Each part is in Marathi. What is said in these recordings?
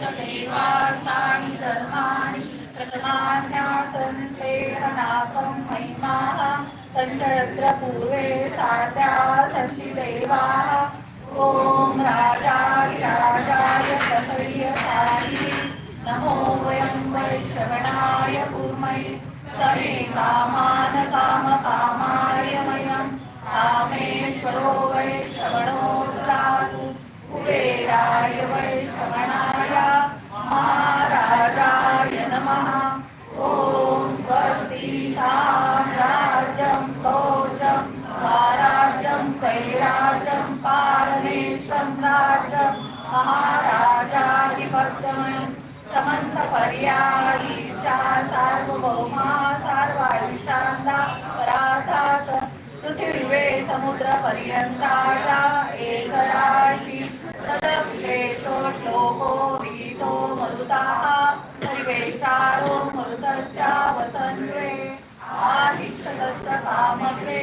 देवासानि धर्माणि महिमाः सञ्चयत्र पूर्वे सात्या सन्ति देवाः। ॐ राजाय राजाय प्रसय्यसायि नमो वयं राज्यं समंत समन्तपर्यायीशा सार्वभौमा सार्वायुषान्दा परार्थात् पृथिवे समुद्रपर्यन्ताया एकराशी तदश्लेषो श्लोको वीतो मरुताः परिवेशारो मरुतस्य वसन्त्वे आदिशतस्य कामग्रे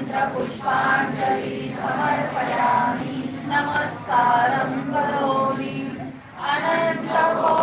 इति मन्त्रपुष्पाञ्जलि समर्पयामि। नमस्कारं करोमि। अनन्तकोटि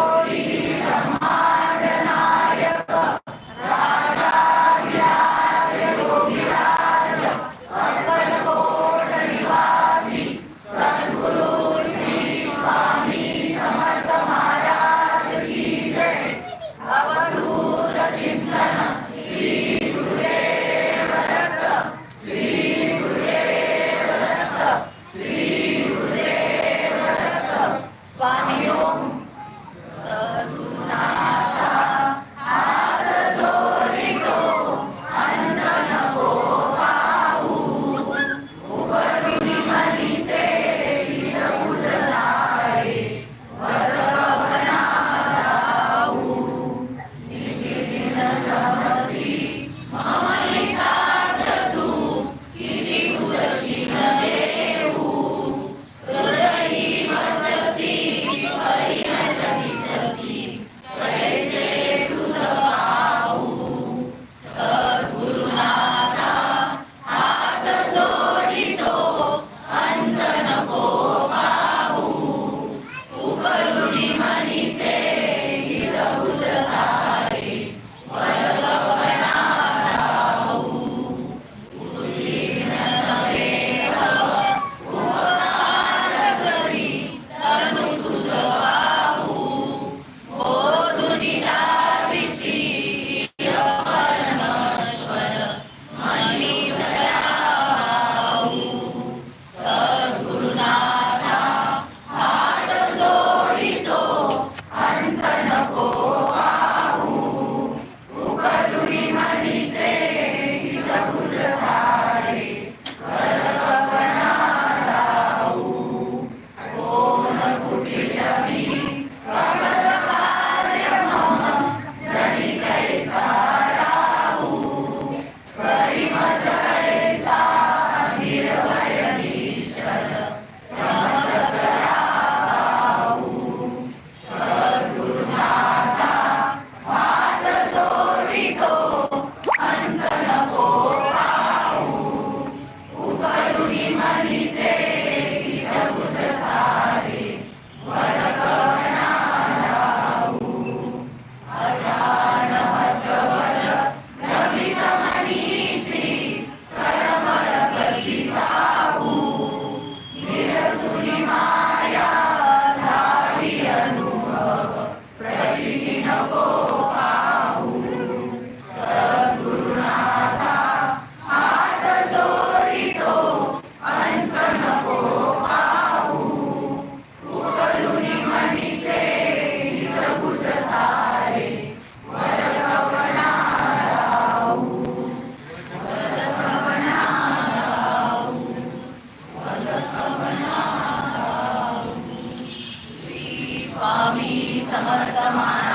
sa mga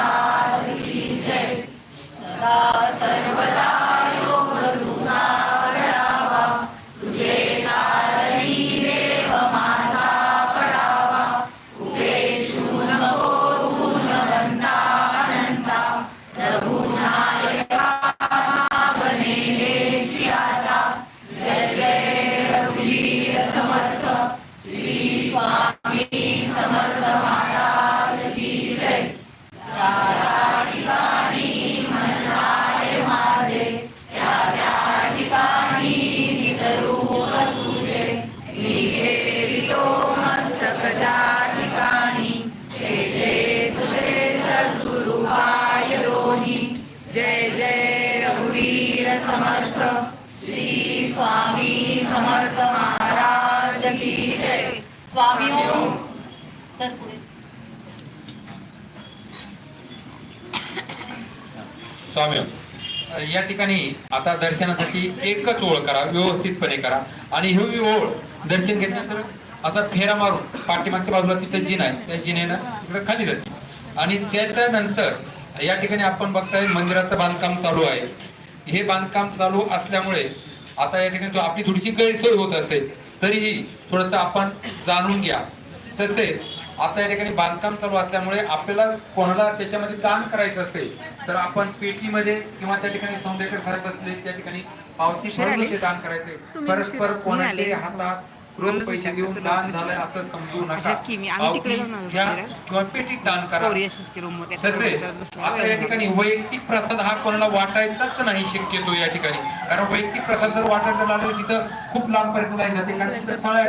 समर्थ। श्री स्वामी समर्थ महाराज की जय। स्वामी सर पुढे. स्वामी या ठिकाणी आता दर्शनासाठी एकच ओळ करा व्यवस्थितपणे करा. आणि ही ओळ दर्शन घेतल्यानंतर असा फेरा मारून पाठीमागच्या बाजूला तिथं जिन आहे त्या जिनेनं इकडे खाली जाते आणि त्याच्यानंतर या ठिकाणी आपण बघताय मंदिराचं बांधकाम चालू आहे. हे बांधकाम चालू असल्यामुळे आता या ठिकाणी आपली थोडीशी गैरसोय होत असेल तरीही थोडस आपण जाणून घ्या. तसेच आता या ठिकाणी बांधकाम चालू असल्यामुळे आपल्याला कोणाला त्याच्यामध्ये दान करायचं असेल तर आपण पेटीमध्ये किंवा त्या ठिकाणी सौंदर्य साहेब असले त्या ठिकाणी पावती दान करायचे. परस्पर कोणाचे हातात रोज पैसे देऊन दान झालंय असं समजू नका. किंवा पेटीत करा. आता या ठिकाणी वैयक्तिक प्रसाद हा कोणाला वाटायचाच नाही शक्यतो या ठिकाणी. कारण वैयक्तिक प्रसाद जर वाटायचा लागला तिथं खूप लांबपर्यंत जायला जाते कारण तिथं फळ्या